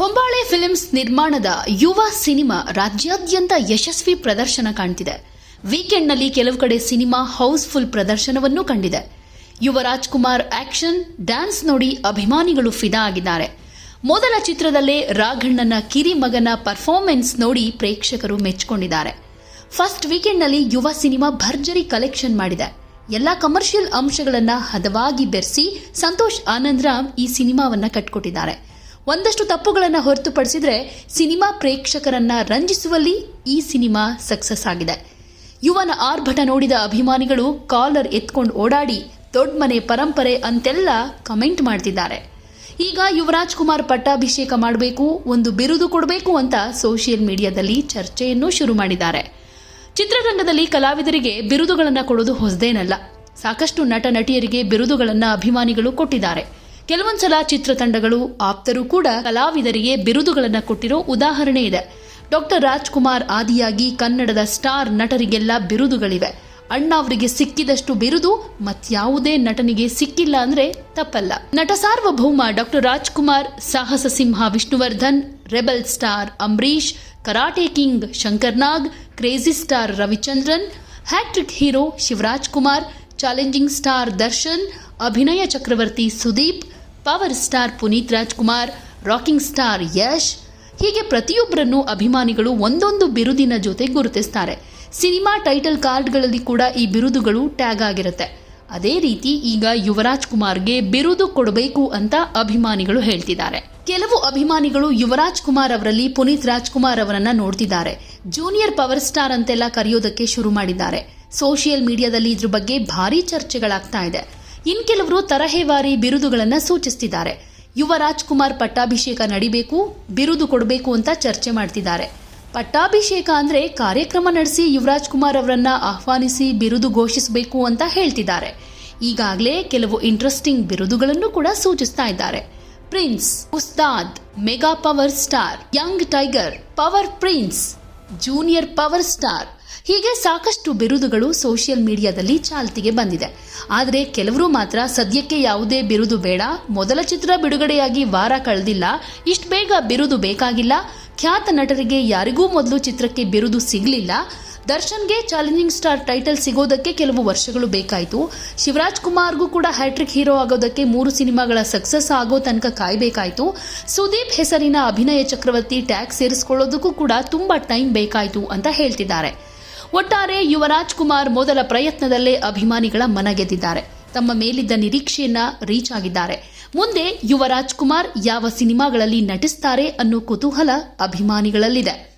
ಹೊಂಬಾಳೆ films ನಿರ್ಮಾಣದ ಯುವ cinema ರಾಜ್ಯಾದ್ಯಂತ ಯಶಸ್ವಿ ಪ್ರದರ್ಶನ ಕಾಣ್ತಿದೆ. ವೀಕೆಂಡ್ನಲ್ಲಿ ಕೆಲವು ಕಡೆ ಸಿನಿಮಾ ಹೌಸ್ಫುಲ್ ಪ್ರದರ್ಶನವನ್ನು ಕಂಡಿದೆ. ಯುವ ರಾಜ್ಕುಮಾರ್ ಆಕ್ಷನ್ ಡ್ಯಾನ್ಸ್ ನೋಡಿ ಅಭಿಮಾನಿಗಳು ಫಿದಾ ಆಗಿದ್ದಾರೆ. ಮೊದಲ ಚಿತ್ರದಲ್ಲೇ ರಾಘಣ್ಣನ ಕಿರಿ ಮಗನ ಪರ್ಫಾರ್ಮೆನ್ಸ್ ನೋಡಿ ಪ್ರೇಕ್ಷಕರು ಮೆಚ್ಚಿಕೊಂಡಿದ್ದಾರೆ. ಫಸ್ಟ್ ವೀಕೆಂಡ್ನಲ್ಲಿ ಯುವ ಸಿನಿಮಾ ಭರ್ಜರಿ ಕಲೆಕ್ಷನ್ ಮಾಡಿದೆ. ಎಲ್ಲ ಕಮರ್ಷಿಯಲ್ ಅಂಶಗಳನ್ನು ಹದವಾಗಿ ಬೆರೆಸಿ ಸಂತೋಷ್ ಆನಂದ್ರಾಮ್ ಈ ಸಿನಿಮಾವನ್ನು ಕಟ್ಕೊಟ್ಟಿದ್ದಾರೆ. ಒಂದಷ್ಟು ತಪ್ಪುಗಳನ್ನು ಹೊರತುಪಡಿಸಿದರೆ ಸಿನಿಮಾ ಪ್ರೇಕ್ಷಕರನ್ನ ರಂಜಿಸುವಲ್ಲಿ ಈ ಸಿನಿಮಾ ಸಕ್ಸಸ್ ಆಗಿದೆ. ಯುವನ ಆರ್ಭಟ ನೋಡಿದ ಅಭಿಮಾನಿಗಳು ಕಾಲರ್ ಎತ್ಕೊಂಡು ಓಡಾಡಿ ದೊಡ್ಡ ಮನೆ ಪರಂಪರೆ ಅಂತೆಲ್ಲ ಕಮೆಂಟ್ ಮಾಡ್ತಿದ್ದಾರೆ. ಈಗ ಯುವರಾಜ್ ಕುಮಾರ್ ಪಟ್ಟಾಭಿಷೇಕ ಮಾಡಬೇಕು, ಒಂದು ಬಿರುದು ಕೊಡಬೇಕು ಅಂತ ಸೋಷಿಯಲ್ ಮೀಡಿಯಾದಲ್ಲಿ ಚರ್ಚೆಯನ್ನು ಶುರು ಮಾಡಿದ್ದಾರೆ. ಚಿತ್ರರಂಗದಲ್ಲಿ ಕಲಾವಿದರಿಗೆ ಬಿರುದುಗಳನ್ನು ಕೊಡೋದು ಹೊಸದೇನಲ್ಲ. ಸಾಕಷ್ಟು ನಟ ನಟಿಯರಿಗೆ ಬಿರುದುಗಳನ್ನು ಅಭಿಮಾನಿಗಳು ಕೊಟ್ಟಿದ್ದಾರೆ. ಕೆಲವೊಂದ್ಸಲ ಚಿತ್ರತಂಡಗಳು ಆಪ್ತರು ಕೂಡ ಕಲಾವಿದರಿಗೆ ಬಿರುದುಗಳನ್ನು ಕೊಟ್ಟಿರೋ ಉದಾಹರಣೆ ಇದೆ. ಡಾಕ್ಟರ್ ರಾಜ್ಕುಮಾರ್ ಆದಿಯಾಗಿ ಕನ್ನಡದ ಸ್ಟಾರ್ ನಟರಿಗೆಲ್ಲ ಬಿರುದುಗಳಿವೆ. ಅಣ್ಣ ಅವರಿಗೆ ಸಿಕ್ಕಿದಷ್ಟು ಬಿರುದು ಮತ್ಯಾವುದೇ ನಟನಿಗೆ ಸಿಕ್ಕಿಲ್ಲ ಅಂದ್ರೆ ತಪ್ಪಲ್ಲ. ನಟ ಸಾರ್ವಭೌಮ ಡಾಕ್ಟರ್ ರಾಜ್ಕುಮಾರ್, ಸಾಹಸ ಸಿಂಹ Vishnuvardhan, rebel star Ambareesh karate king Shankar Nag, crazy star Ravichandran, hattrick hero Shivaraj Kumar challenging star Darshan, ಅಭಿನಯ ಚಕ್ರವರ್ತಿ Sudeep power star Puneeth Rajkumar, rocking star Yash, ಹೀಗೆ ಪ್ರತಿಯೊಬ್ಬರನ್ನು ಅಭಿಮಾನಿಗಳು ಒಂದೊಂದು ಬಿರುದಿನ ಜೊತೆ ಗುರುತಿಸ್ತಾರೆ. ಸಿನಿಮಾ ಟೈಟಲ್ ಕಾರ್ಡ್ಗಳಲ್ಲಿ ಕೂಡ ಈ ಬಿರುದುಗಳು ಟ್ಯಾಗ್ ಆಗಿರುತ್ತೆ. ಅದೇ ರೀತಿ ಈಗ ಯುವರಾಜ್ ಕುಮಾರ್ಗೆ ಬಿರುದು ಕೊಡಬೇಕು ಅಂತ ಅಭಿಮಾನಿಗಳು ಹೇಳ್ತಿದ್ದಾರೆ. ಕೆಲವು ಅಭಿಮಾನಿಗಳು ಯುವರಾಜ್ ಕುಮಾರ್ ಅವರಲ್ಲಿ ಪುನೀತ್ ರಾಜ್ಕುಮಾರ್ ಅವರನ್ನ ನೋಡ್ತಿದ್ದಾರೆ. ಜೂನಿಯರ್ ಪವರ್ ಸ್ಟಾರ್ ಅಂತೆಲ್ಲ ಕರೆಯೋದಕ್ಕೆ ಶುರು ಮಾಡಿದ್ದಾರೆ. ಸೋಷಿಯಲ್ ಮೀಡಿಯಾದಲ್ಲಿ ಇದ್ರ ಬಗ್ಗೆ ಭಾರಿ ಚರ್ಚೆಗಳಾಗ್ತಾ ಇದೆ. ಇನ್ ಕೆಲವರು ತರಹೇವಾರಿ ಬಿರುದುಗಳನ್ನು ಸೂಚಿಸ್ತಿದ್ದಾರೆ. ಯುವ ರಾಜ್ಕುಮಾರ್ ಪಟ್ಟಾಭಿಷೇಕ ನಡಿಬೇಕು, ಬಿರುದು ಕೊಡಬೇಕು ಅಂತ ಚರ್ಚೆ ಮಾಡ್ತಿದ್ದಾರೆ. ಪಟ್ಟಾಭಿಷೇಕ ಅಂದರೆ ಕಾರ್ಯಕ್ರಮ ನಡೆಸಿ ಯುವರಾಜ್ ಕುಮಾರ್ ಅವರನ್ನ ಆಹ್ವಾನಿಸಿ ಬಿರುದು ಘೋಷಿಸಬೇಕು ಅಂತ ಹೇಳ್ತಿದ್ದಾರೆ. ಈಗಾಗಲೇ ಕೆಲವು ಇಂಟ್ರೆಸ್ಟಿಂಗ್ ಬಿರುದುಗಳನ್ನು ಕೂಡ ಸೂಚಿಸ್ತಾ ಇದ್ದಾರೆ. Prince Ustad, mega power star, young tiger, power prince junior power star. ಹೀಗೆ ಸಾಕಷ್ಟು ಬಿರುದುಗಳು ಸೋಷಿಯಲ್ ಮೀಡಿಯಾದಲ್ಲಿ ಚಾಲ್ತಿಗೆ ಬಂದಿದೆ. ಆದರೆ ಕೆಲವರು ಮಾತ್ರ ಸದ್ಯಕ್ಕೆ ಯಾವುದೇ ಬಿರುದು ಬೇಡ, ಮೊದಲ ಚಿತ್ರ ಬಿಡುಗಡೆಯಾಗಿ ವಾರ ಕಳೆದಿಲ್ಲ, ಇಷ್ಟು ಬೇಗ ಬಿರುದು ಬೇಕಾಗಿಲ್ಲ, ಖ್ಯಾತ ನಟರಿಗೆ ಯಾರಿಗೂ ಮೊದಲು ಚಿತ್ರಕ್ಕೆ ಬಿರುದು ಸಿಗಲಿಲ್ಲ ದರ್ಶನ್ಗೆ ಚಾಲೆಂಜಿಂಗ್ ಸ್ಟಾರ್ ಟೈಟಲ್ ಸಿಗೋದಕ್ಕೆ ಕೆಲವು ವರ್ಷಗಳು ಬೇಕಾಯಿತು. ಶಿವರಾಜ್ ಕುಮಾರ್ಗೂ ಕೂಡ ಹ್ಯಾಟ್ರಿಕ್ ಹೀರೋ ಆಗೋದಕ್ಕೆ ಮೂರು ಸಿನಿಮಾಗಳ ಸಕ್ಸಸ್ ಆಗೋ ತನಕ ಕಾಯಬೇಕಾಯಿತು. ಸುದೀಪ್ ಹೆಸರಿನ ಅಭಿನಯ ಚಕ್ರವರ್ತಿ ಟ್ಯಾಗ್ ಸೇರಿಸ್ಕೊಳ್ಳೋದಕ್ಕೂ ಕೂಡ ತುಂಬಾ ಟೈಮ್ ಬೇಕಾಯಿತು ಅಂತ ಹೇಳ್ತಿದ್ದಾರೆ. ಒಟ್ಟಾರೆ ಯುವರಾಜ್ ಕುಮಾರ್ ಮೊದಲ ಪ್ರಯತ್ನದಲ್ಲೇ ಅಭಿಮಾನಿಗಳ ಮನ ಗೆದ್ದಿದ್ದಾರೆ ತಮ್ಮ ಮೇಲಿದ್ದ ನಿರೀಕ್ಷೆಯನ್ನ ರೀಚ್ ಆಗಿದ್ದಾರೆ. ಮುಂದೆ ಯುವರಾಜ್ ಕುಮಾರ್ ಯಾವ ಸಿನಿಮಾಗಳಲ್ಲಿ ನಟಿಸ್ತಾರೆ ಅನ್ನೋ ಕುತೂಹಲ ಅಭಿಮಾನಿಗಳಲ್ಲಿದೆ.